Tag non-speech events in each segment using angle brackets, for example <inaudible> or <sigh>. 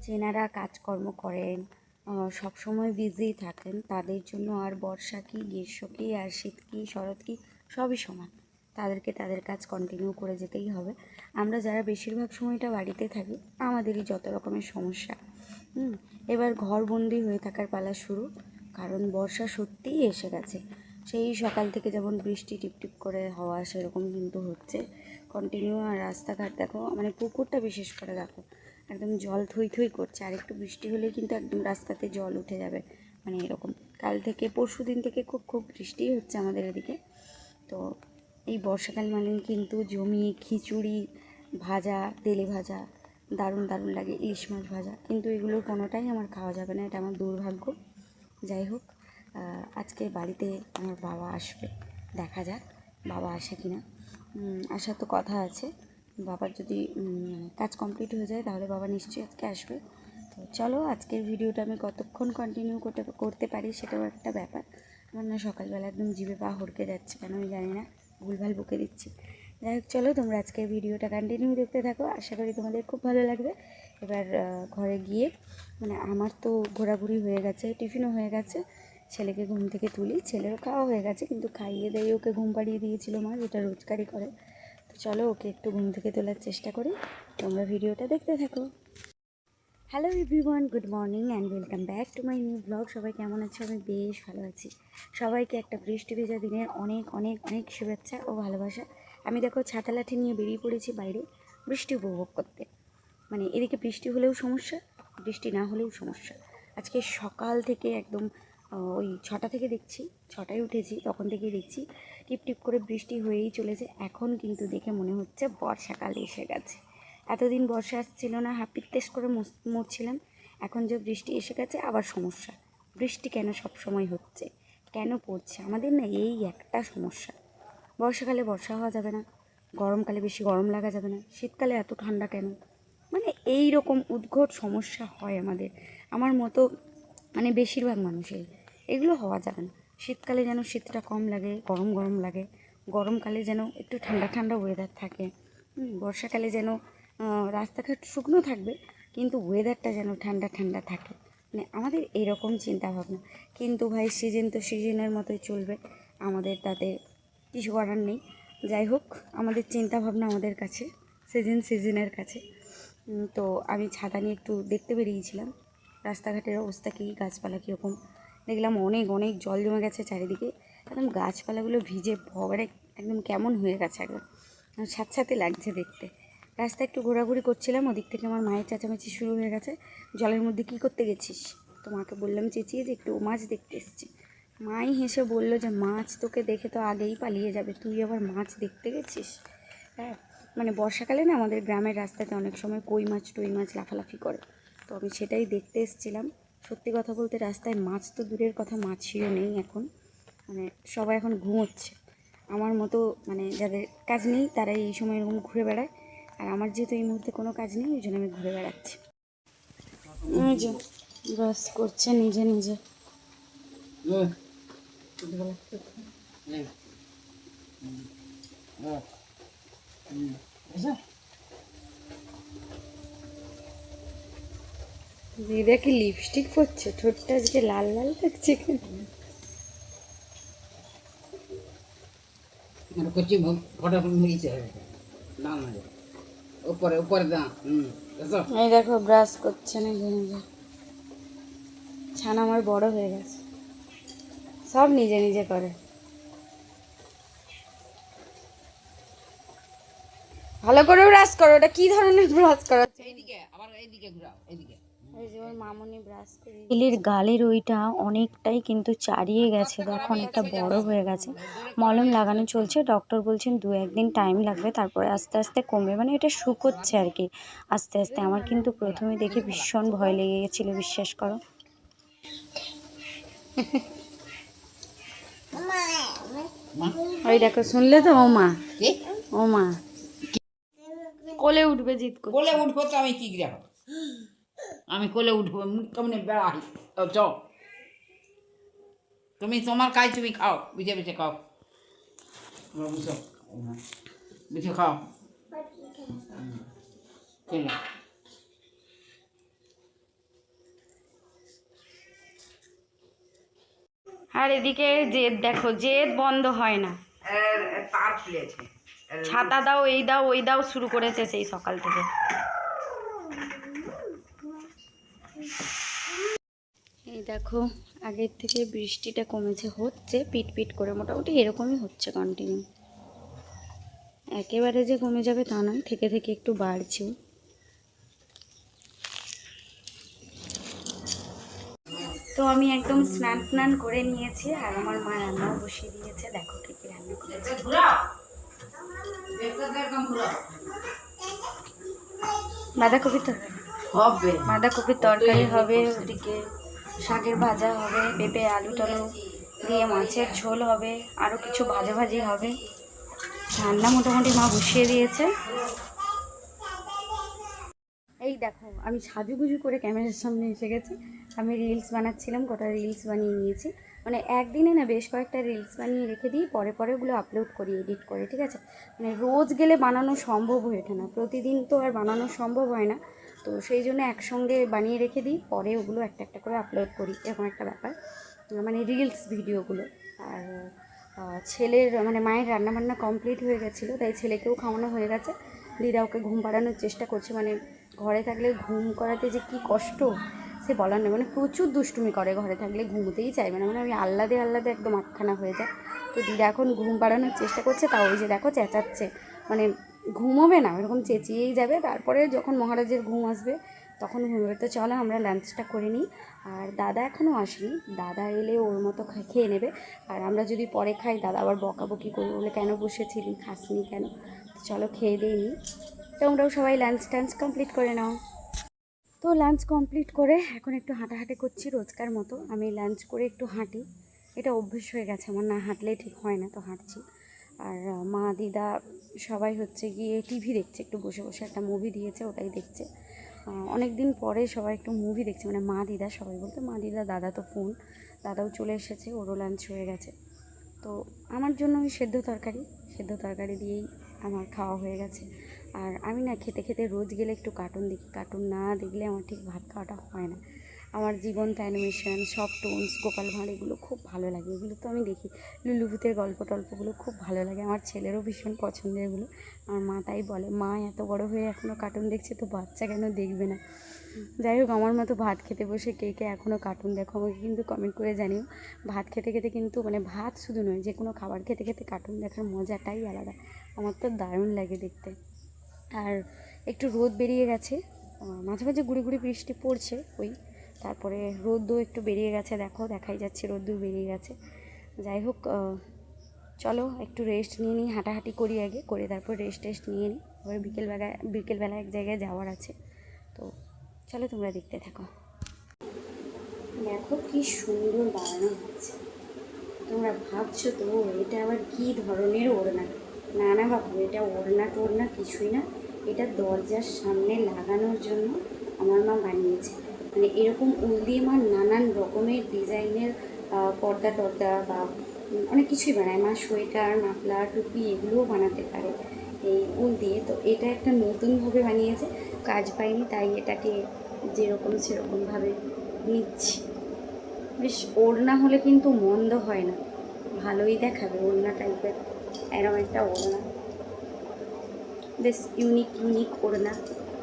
যেনারা কাজকর্ম করেন সব সময় বিজি থাকেন, তাদের জন্য আর বর্ষা কি, গ্রীষ্ম কি, আর শীত কি, শরৎ কি, সবই সমান। তাদেরকে তাদের কাজ কন্টিনিউ করে যেতেই হবে। আমরা যারা বেশিরভাগ সময়টা বাড়িতে থাকি, আমাদেরই যত রকমের সমস্যা। হুম, এবার ঘরবন্দি হয়ে থাকার পালা শুরু, কারণ বর্ষা সত্যিই এসে গেছে। সেই সকাল থেকে যেমন বৃষ্টি টিপটিপ করে হওয়া সেরকম কিন্তু হচ্ছে। কন্টিনিউ আর রাস্তাঘাট দেখো মানে পুকুরটা বিশেষ করে দেখো একদম জল থই থই করছে, আর একটু বৃষ্টি হলে কিন্তু একদম রাস্তাতে জল উঠে যাবে মানে এরকম। কাল থেকে, পরশু দিন থেকে খুব খুব বৃষ্টি হচ্ছে আমাদের এদিকে। তো এই বর্ষাকাল মানে কিন্তু জমি খিচুড়ি, ভাজা, তেলে ভাজা, দারুণ দারুণ লাগে, ইলিশ মাছ ভাজা। কিন্তু এগুলোর কোনোটাই আমার খাওয়া যাবে না, এটা আমার দুর্ভাগ্য। যাই হোক আজকে বাড়িতে আমার বাবা আসবে, দেখা যাক বাবা আসে কি না আসার তো কথা আছে। বাবার যদি উম, কাজ কমপ্লিট হয়ে যায় তাহলে বাবা নিশ্চয়ই আজকে আসবে। তো চলো আজকের ভিডিওটা আমি কতক্ষণ কন্টিনিউ করতে করতে পারি সেটাও একটা ব্যাপার। আমার না সকালবেলা একদম জিভে পা হড়কে যাচ্ছে কেন আমি জানি না ভুলভাল বকে দিচ্ছি। যাই হোক চলো তোমরা আজকের ভিডিওটা কন্টিনিউ দেখতে থাকো। আশা করি তোমাদের খুব ভালো লাগবে। এবার ঘরে গিয়ে মানে আমার তো ঘোরাঘুরি হয়ে গেছে টিফিনও হয়ে গেছে। ছেলেকে ঘুম থেকে তুলি ছেলেরও খাওয়া হয়ে গেছে কিন্তু খাইয়ে দিয়ে ওকে ঘুম পাড়িয়ে দিয়েছিল মা যেটা রোজগারই করে। তো চলো ওকে একটু ঘুম থেকে তোলার চেষ্টা করি। তোমরা ভিডিওটা দেখতে থাকো। Hello everyone good morning and welcome back to my new blog সবাই কেমন আছো? আমি বেশ ভালো আছি। সবাইকে একটা বৃষ্টি ভেজা দিনের অনেক অনেক অনেক শুভেচ্ছা ও ভালোবাসা। আমি দেখো ছাতা লাঠি নিয়ে বেরিয়ে পড়েছি বাইরে বৃষ্টি উপভোগ করতে। মানে এদিকে বৃষ্টি হলেও সমস্যা, বৃষ্টি না হলেও সমস্যা। আজকে সকাল থেকে একদম ওই ছটা থেকে দেখছি, ছটায় উঠেছি, তখন থেকেই দেখছি, টিপ টিপ করে বৃষ্টি হয়েই চলেছে। এখন কিন্তু দেখে মনে হচ্ছে বর্ষাকাল এসে গেছে। এতদিন বর্ষা আসছিল না হাপিত্তেস করে মরছিলাম। এখন যে বৃষ্টি এসে গেছে, আবার সমস্যা। বৃষ্টি কেন সব সময় হচ্ছে? কেন পড়ছে? আমাদের না এই একটা সমস্যা। বর্ষাকালে বর্ষা হওয়া যাবে না, গরমকালে বেশি গরম লাগা যাবে না, শীতকালে এত ঠান্ডা কেন? মানে এই রকম উদ্ঘট সমস্যা হয় আমাদের। আমার মতো মানে বেশিরভাগ মানুষের এগুলো হওয়া যাবে না। শীতকালে যেন শীতটা কম লাগে, গরম গরম লাগে। গরমকালে যেন একটু ঠান্ডা ঠান্ডা ওয়েদার থাকে। বর্ষাকালে যেন রাস্তাঘাট শুকনো থাকবে, কিন্তু ওয়েদারটা যেন ঠান্ডা ঠান্ডা থাকে। মানে আমাদের এরকম চিন্তা ভাবনা কিন্তু ভাই সিজন তো সিজনের মতোই চলবে। আমাদের তাতে কিছু করার নেই। যাই হোক, আমাদের চিন্তা ভাবনা আমাদের কাছে সিজন সিজনের কাছে। তো আমি ছাতা নিয়ে একটু দেখতে বেরিয়েছিলাম। রাস্তাঘাটের অবস্থা কী, গাছপালা কীরকম? দেখলাম অনেক অনেক জল জমে গেছে চারিদিকে। একদম গাছপালাগুলো ভিজে ভবরে একদম কেমন হয়ে গেছে একদম সাথে লাগছে দেখতে। রাস্তায় একটু ঘোরাঘুরি করছিলাম, ওদিক থেকে আমার মায়ের চেঁচামেচি শুরু হয়ে গেছে। জলের মধ্যে কী করতে গেছিস? তো মাকে বললাম, চেঁচিয়ে যে একটু মাছ দেখতে এসেছি। মাই হেসে বলল যে, মাছ তোকে দেখে তো আগেই পালিয়ে যাবে। তুই আবার মাছ দেখতে গেছিস? হ্যাঁ মানে বর্ষাকালে না আমাদের গ্রামের রাস্তাতে অনেক সময় কই মাছ, টই মাছ লাফালাফি করে। তো আমি সেটাই দেখতে এসেছিলাম। সত্যি কথা বলতে রাস্তায় মাছ তো দূরের কথা, মাছিও নেই এখন। মানে সবাই এখন ঘুমোচ্ছে। আমার মতো মানে যাদের কাজ নেই তারা এই সময় এরকম ঘুরে বেড়ায়। আর আমার যেহেতু এই মুহূর্তে কোনো কাজ নেই, ওই জন্য আমি ঘুরে বেড়াচ্ছি। এই যে, ব্রাশ করছে নিজে নিজে। দিদা কি লিপস্টিক পরছে? ঠোঁটটা আজকে লাল লাল লাগছে কেন? মানে না না উপরে উপরে হুম এই দেখো ব্রাশ করছে নিজে ছানা আমার বড় হয়ে গেছে। সব নিজে নিজে করে। ভালো করে ব্রাশ করো ওটা কি ধরনের ব্রাশ করো? এইদিকে আবার এইদিকে ঘুরাও এইদিকে। ছেলের গালের ওইটা অনেকটাই কিন্তু চারিয়ে গেছে দেখো অনেকটা বড় হয়ে গেছে। মলম লাগানো চলছে ডক্টর বলছেন দু একদিন টাইম লাগবে তারপরে আস্তে আস্তে কমবে। মানে এটা শুকোচ্ছে আর কি। আস্তে আস্তে আমার কিন্তু প্রথমে দেখে ভীষণ ভয় লেগে গেছিল বিশ্বাস করো। ওই দেখো শুনলে তো ও মা ও মা কোলে উঠবে জিত কোলে উঠবো তো আমি কি গ্রাহ আমি কোলে উঠবো মুখ কেমনে বেড়াই। চ তুমি তোমার কাজ তুমি খাও বুঝে বুঝে খাও। বুঝো বুঝে খাও। আর এদিকে জেদ দেখো জেদ বন্ধ হয় না। ছাতা দাও এই দাও ওই দাও শুরু করেছে সেই সকাল থেকে। দেখো আগের থেকে বৃষ্টিটা কমেছে হচ্ছে পিট পিট করে মোটামুটি এরকমই হচ্ছে কন্টিনিউ একেবারে যে কমে যাবে তা নয় থেকে থেকে একটু বাড়ছেও। তো আমি একদম স্নান স্নান করে নিয়েছি আর আমার মা রান্নাও বসিয়ে দিয়েছে দেখো কি কি রান্না করেছে। বাঁধাকপির তরকারি। হবে। বাঁধাকপির তরকারি হবে ওদিকে শাকের ভাজা হবে, পেঁপে, আলু টালু দিয়ে মাছের ঝোল হবে আরও কিছু ভাজা ভাজি হবে। রান্না মোটামুটি মা বসিয়ে দিয়েছে। এই দেখো, আমি সাজুগুজু করে ক্যামেরার সামনে এসে গেছি। আমি রিলস বানাচ্ছিলাম গোটা রিলস বানিয়ে নিয়েছি। মানে একদিনে না বেশ কয়েকটা রিলস বানিয়ে রেখে দিই, পরে পরে ওগুলো আপলোড করি এডিট করে, ঠিক আছে? মানে রোজ গেলে বানানো সম্ভব হয়ে ওঠে না। প্রতিদিন তো আর বানানো সম্ভব হয় না। তো সেই জন্য একসঙ্গে বানিয়ে রেখে দিই। পরে ওগুলো একটা একটা করে আপলোড করি, এরকম একটা ব্যাপার। মানে রিলস ভিডিওগুলো আর ছেলের মানে মায়ের রান্নাবান্না কমপ্লিট হয়ে গেছিল, তাই ছেলেকেও খাওয়ানো হয়ে গেছে। দিদা ওকে ঘুম পাড়ানোর চেষ্টা করছে মানে ঘরে থাকলে ঘুম করাতে যে কি কষ্ট, সে বলার নেই মানে প্রচুর দুষ্টুমি করে ঘরে থাকলে, ঘুমোতেই চাইবে না। মানে আমি আহ্লাদে আহ্লাদে একদম আটখানা হয়ে যায় তো দিদা এখন ঘুম পাড়ানোর চেষ্টা করছে, তাও ওই যে দেখো চেঁচাচ্ছে। মানে ঘুমোবে না এরকম চেঁচিয়েই যাবে। তারপরে যখন মহারাজের ঘুম আসবে, তখন ঘুমবে তো চলো আমরা লাঞ্চটা করে নিই। আর দাদা এখনও আসেনি। দাদা এলে ওর মতো খেয়ে নেবে। আর আমরা যদি পরে খাই, দাদা আবার বকাবকি করবে, বলে, কেন বসেছিলি? খাসনি কেন? চলো খেয়ে দিয়ে নিই। তোমরাও সবাই লাঞ্চ টাঞ্চ কমপ্লিট করে নাও। তো লাঞ্চ কমপ্লিট করে এখন একটু হাঁটাহাঁটি করছি রোজকার মতো। আমি লাঞ্চ করে একটু হাঁটি। এটা অভ্যেস হয়ে গেছে আমার, না হাঁটলে ঠিক হয় না, তো হাঁটছি। আর, মা, দিদা সবাই হচ্ছে গিয়ে টিভি দেখছে, একটু বসে বসে একটা মুভি দিয়েছে, ওটাই দেখছে। অনেক দিন পরে সবাই একটু মুভি দেখছে মানে মা দিদা সবাই বলতে, মা দিদা, দাদা তো ফোন দাদাও চলে এসেছে, ওরও লাঞ্চ হয়ে গেছে। তো আমার জন্য ওই সেদ্ধ তরকারি সেদ্ধ তরকারি দিয়েই আমার খাওয়া হয়ে গেছে। আর আমি না খেতে খেতে রোজ গেলে একটু কার্টুন দেখি কার্টুন না দেখলে আমার ঠিক ভাত খাওয়াটা হয় না। আমার জীবন্ত অ্যানিমেশন, সব টোনস গোপাল ভাঁড়, এগুলো খুব ভালো লাগে। এগুলো তো আমি দেখি। লুলু ভূতের গল্প টল্পগুলো খুব ভালো লাগে। আমার ছেলেরও ভীষণ পছন্দের এগুলো। আমার মা তাই বলে, মা, এত বড় হয়ে এখনও কার্টুন দেখছে তো বাচ্চা কেন দেখবে না? যাই হোক, আমার মতো ভাত খেতে বসে কে কে এখনও কার্টুন দেখো আমাকে কিন্তু কমেন্ট করে জানিও। ভাত খেতে খেতে কিন্তু মানে ভাত শুধু নয়, যে কোনো খাবার খেতে খেতে কার্টুন দেখার মজাটাই আলাদা। আমার তো দারুণ লাগে দেখতে। আর একটু রোদ বেরিয়ে গেছে মাঝে মাঝে গুড়ি গুড়ি বৃষ্টি পড়ছে, ওই তারপরে রোদও একটু বেরিয়ে গেছে, দেখো, দেখাই যাচ্ছে রোদ্দুর বেরিয়ে গেছে। যাই হোক চলো একটু রেস্ট নিয়ে নিই, হাঁটাহাঁটি করি আগে, করে তারপর রেস্ট টেস্ট নিয়ে নিই। এবার বিকেলবেলায় বিকেলবেলা এক জায়গায় যাওয়ার আছে। তো চলো তোমরা দেখতে থাকো। দেখো কি সুন্দর বানানো হচ্ছে। তোমরা ভাবছ তো, এটা আবার কি ধরনের ওড়না? না না বাবু, এটা ওড়না টোড়না কিছুই না। এটা দরজার সামনে লাগানোর জন্য আমার মা বানিয়েছে। মানে এরকম উল দিয়ে মা নানান রকমের ডিজাইনের পর্দা টর্দা বা অনেক কিছুই বানায়। মা সোয়েটার, মাফলার, টুপি এগুলোও বানাতে পারে এই উল দিয়ে। তো এটা একটা নতুনভাবে বানিয়েছে, কাজ পাইনি, তাই এটাকে যেরকম সেরকমভাবে নিচ্ছি। বেশ ওড়না হলে কিন্তু মন্দ হয় না, ভালোই দেখাবে ওড়না টাইপের এরকম একটা ওড়না। বেশ ইউনিক ইউনিক ওড়না।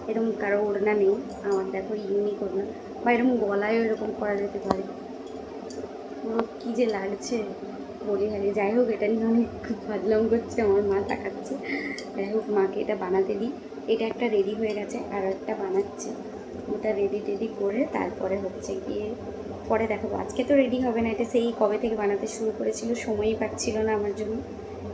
এরকম কারও ওড়না নেই, আমার দেখো ইউনিক ওড়না। বা এরকম গলায়ও এরকম করা যেতে পারে। পুরো কী যে লাগছে। বলি হারি যাই হোক, এটা নিয়ে অনেক ফাজলাম করছে, আমার মা তাকাচ্ছে। যাই হোক, মাকে এটা বানাতে দিই। এটা একটা রেডি হয়ে গেছে, আর একটা বানাচ্ছে। ওটা রেডি টেডি করে তারপরে হচ্ছে গিয়ে, পরে দেখাবো আজকে তো রেডি হবে না, এটা সেই কবে থেকে বানাতে শুরু করেছিল, সময়ই পাচ্ছিল না আমার জন্য।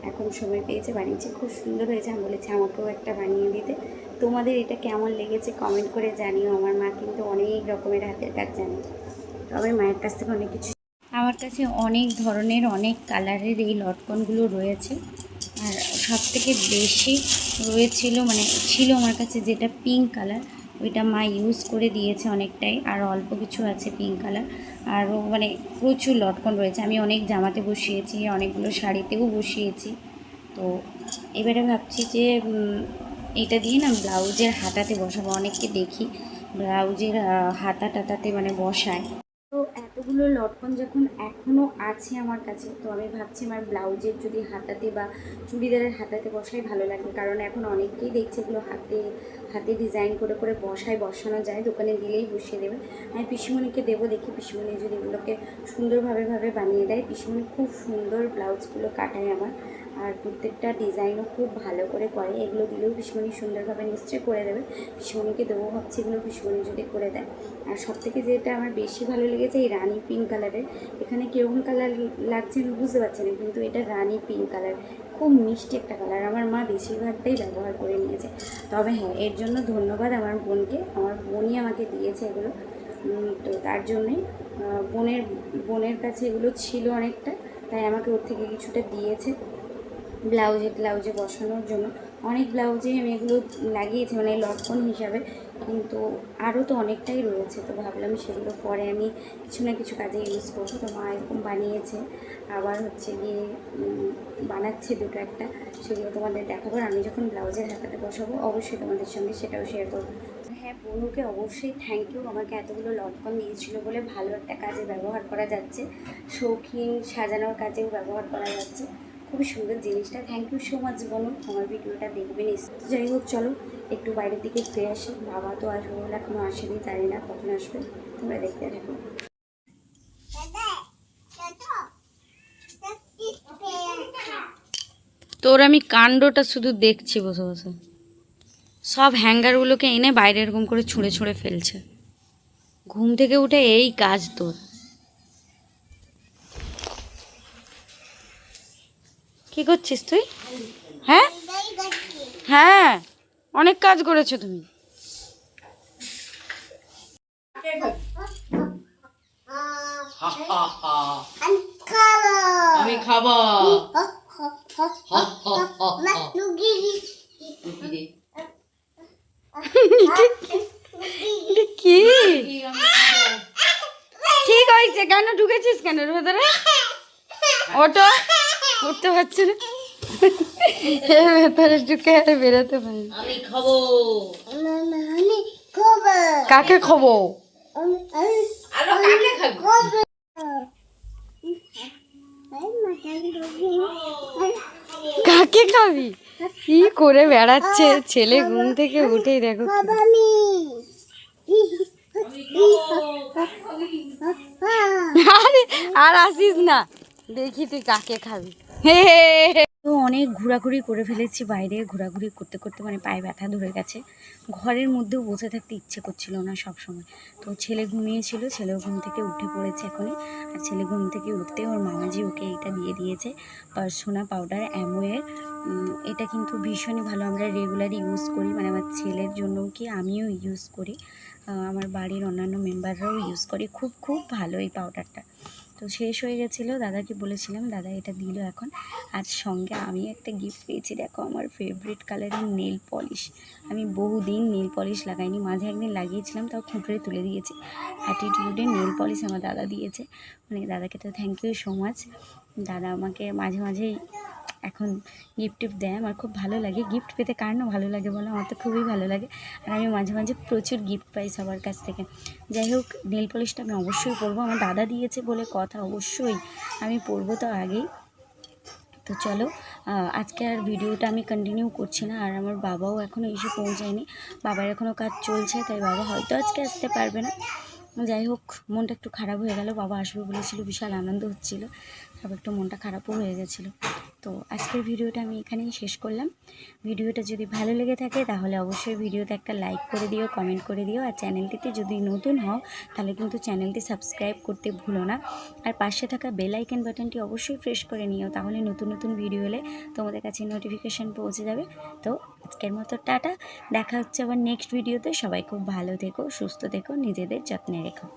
এখন সময় পেয়েছে, বানিয়েছে, খুব সুন্দর হয়েছে, আমি বলেছি আমাকেও একটা বানিয়ে দিতে। তোমাদের এটা কেমন লেগেছে কমেন্ট করে জানিও। আমার মা কিন্তু অনেক রকমের হাতের কাজ জানে। তবে মায়ের কাছ থেকে অনেক কিছু আমার কাছে অনেক ধরনের, অনেক কালারের এই লটকনগুলো রয়েছে। আর সব থেকে বেশি রয়েছিল মানে ছিল আমার কাছে যেটা পিঙ্ক কালার ওইটা মা ইউজ করে দিয়েছে অনেকটাই। আর অল্প কিছু আছে পিঙ্ক কালার আরও মানে প্রচুর লটকন রয়েছে। আমি অনেক জামাতে বসিয়েছি, অনেকগুলো শাড়িতেও বসিয়েছি। তো এবারে ভাবছি যে এটা দিয়ে না ব্লাউজের হাতাতে বসাবো, অনেককে দেখি ব্লাউজের হাতা টাতাতে মানে বসায়। তো এতগুলো লটকন যখন এখনও আছে আমার কাছে, তো আমি ভাবছি আমার ব্লাউজের যদি হাতাতে বা চুড়িদারের হাতাতে বসাই ভালো লাগবে কারণ এখন অনেককেই দেখছে এগুলো হাতে হাতে ডিজাইন করে করে বসায়, বসানো যায়, দোকানে দিলেই বসিয়ে দেবে। আমি পিসিমণিকে দেবো, দেখি পিসিমণি যদি এগুলোকে সুন্দরভাবে, ভাবে বানিয়ে দেয়। পিসিমণি খুব সুন্দর ব্লাউজগুলো কাটায় আমার। আর প্রত্যেকটা ডিজাইনও খুব ভালো করে করে। এগুলো দিলেও পিসিমণি সুন্দরভাবে নিশ্চয়ই করে দেবে। পিসিমণিকে দেবো ভাবছি এগুলো পিসিমণি যদি করে দেয়। আর সব থেকে যেটা আমার বেশি ভালো লেগেছে এই রানি পিঙ্ক কালারের এখানে কীরকম কালার লাগছে আমি বুঝতে পারছি না কিন্তু এটা রানি পিঙ্ক কালার খুব মিষ্টি একটা কালার আমার মা বেশিরভাগটাই ব্যবহার করে নিয়েছে। তবে হ্যাঁ এর জন্য ধন্যবাদ আমার বোনকে। আমার বোনই আমাকে দিয়েছে এগুলো। তো তার জন্যই আহ, বোনের বোনের কাছে এগুলো ছিল অনেকটা তাই আমাকে ওর থেকে কিছুটা দিয়েছে। ব্লাউজে ব্লাউজে বসানোর জন্য। অনেক ব্লাউজে আমি এগুলো লাগিয়েছি মানে লটকন হিসাবে। কিন্তু আরও তো অনেকটাই রয়েছে, তো ভাবলাম সেগুলো পরে আমি কিছু না কিছু কাজে ইউজ করব। তো মা এরকম বানিয়েছে। আবার হচ্ছে গিয়ে বানাচ্ছে দুটো একটা। সেগুলো তোমাদের দেখাবো। আমি যখন ব্লাউজের হাতাতে বসাবো, অবশ্যই তোমাদের সঙ্গে সেটাও শেয়ার করব। হ্যাঁ বনুকে অবশ্যই থ্যাংক ইউ আমাকে এতগুলো লটকন দিয়েছিল বলে ভালো একটা কাজে ব্যবহার করা যাচ্ছে। শৌখিন সাজানোর কাজেও ব্যবহার করা যাচ্ছে। খুবই সুন্দর জিনিসটা। থ্যাংক ইউ সো মাচ বলুন, আমার ভিডিওটা দেখবেন। যাই হোক, চলো, একটু বাইরের দিকে ঘুরে আসি। বাবা তো আসবে বলে এখনও আসেনি, জানি না কখন আসবে। তোমরা দেখতে থাকো। তোর আমি কাণ্ডটা শুধু দেখছি বসে বসে। সব হ্যাঙ্গারগুলোকে এনে বাইরে এরকম করে ছুঁড়ে ছুঁড়ে ফেলছে। ঘুম থেকে উঠে এই কাজ তোর। কি করছিস তুই? হ্যাঁ? হ্যাঁ। অনেক কাজ করেছ তুমি। আমি খাব। কি? ঠিক হয়েছে। কেন ঢুকেছিস কেন ভেতরে? ওটো উঠতে পারছে না। এর ভেতরে ঢুকে আর বেরোতে পারে আমি খাব। কাকে খবো? কাকে খাবি? কাকে খাবি? কি করে বেড়াচ্ছে? ছেলে ঘুম থেকে উঠেই দেখো আরে আর আসিস না। দেখি তুই কাকে খাবি। <laughs> তো অনেক ঘোরাঘুরি করে ফেলেছি বাইরে, ঘোরাঘুরি করতে করতে মানে পায়ে ব্যথা ধরে গেছে। ঘরের মধ্যেও বসে থাকতে ইচ্ছে করছিল না সব সময় তো ছেলে ঘুমিয়েছিল, ছেলেও ঘুম থেকে উঠে পড়েছে এখনই। আর ছেলে ঘুম থেকে উঠতে ওর মামাজি ওকে এটা দিয়ে দিয়েছে পার্সোনা পাউডার অ্যামোয়ের এটা কিন্তু ভীষণই ভালো, আমরা রেগুলার ইউজ করি। মানে আমার ছেলের জন্য কি আমিও ইউজ করি। আমার বাড়ির অন্যান্য মেম্বাররাও ইউজ করে। খুব খুব ভালো এই পাউডারটা তো শেষ হয়ে গেছিল। দাদাকে বলেছিলাম, দাদা, এটা দিল এখন। আর সঙ্গে আমি একটা গিফট পেয়েছি, দেখো, আমার ফেভারিট কালারের নেল পলিশ আমি বহুদিন নেল পলিশ লাগাইনি, মাঝে একদিন লাগিয়েছিলাম, তাও খুঁটরে তুলে দিয়েছি। অ্যাটিটিউডে নেল পলিশ আমার দাদা দিয়েছে। মানে দাদাকে তো থ্যাংক ইউ সো মাচ দাদা আমাকে মাঝে মাঝেই এখন গিফট টিফট দেয়। আমার খুব ভালো লাগে। গিফট পেতে কার না ভালো লাগে বলো? আমার তো খুবই ভালো লাগে। আর আমি মাঝে মাঝে প্রচুর গিফট পাই সবার কাছ থেকে। যাই হোক নেল পলিশটা আমি অবশ্যই পরবো। আমার দাদা দিয়েছে বলে কথা অবশ্যই আমি পরবো তো আগেই। তো চলো আজকে আর ভিডিওটা আমি কন্টিনিউ করছি না। আর আমার বাবাও এখনও এসে পৌঁছায়নি। বাবার এখনও কাজ চলছে, তাই বাবা হয়তো আজকে আসতে পারবে না। যাই হোক, মনটা একটু খারাপ হয়ে গেল। বাবা আসবে বলেছিল, বিশাল আনন্দ হচ্ছিল। তারপর একটু মনটা খারাপও হয়ে গেছিল। তো আজকের ভিডিওটা আমি এখানেই শেষ করলাম। ভিডিওটা যদি ভালো লেগে থাকে, তাহলে অবশ্যই ভিডিওতে একটা লাইক করে দিও কমেন্ট করে দিও। আর চ্যানেলটিতে যদি নতুন হও, তাহলে কিন্তু চ্যানেলটি সাবস্ক্রাইব করতে ভুলো না। আর পাশে থাকা বেল আইকন বাটনটি অবশ্যই প্রেস করে নিও, তাহলে নতুন নতুন ভিডিও এলে তোমাদের কাছে নোটিফিকেশান পৌঁছে যাবে। তো আজকের মতো টাটা, দেখা হচ্ছে আবার নেক্সট ভিডিওতে সবাই খুব ভালো থেকো, সুস্থ থেকো, নিজেদের যত্নে রেখো।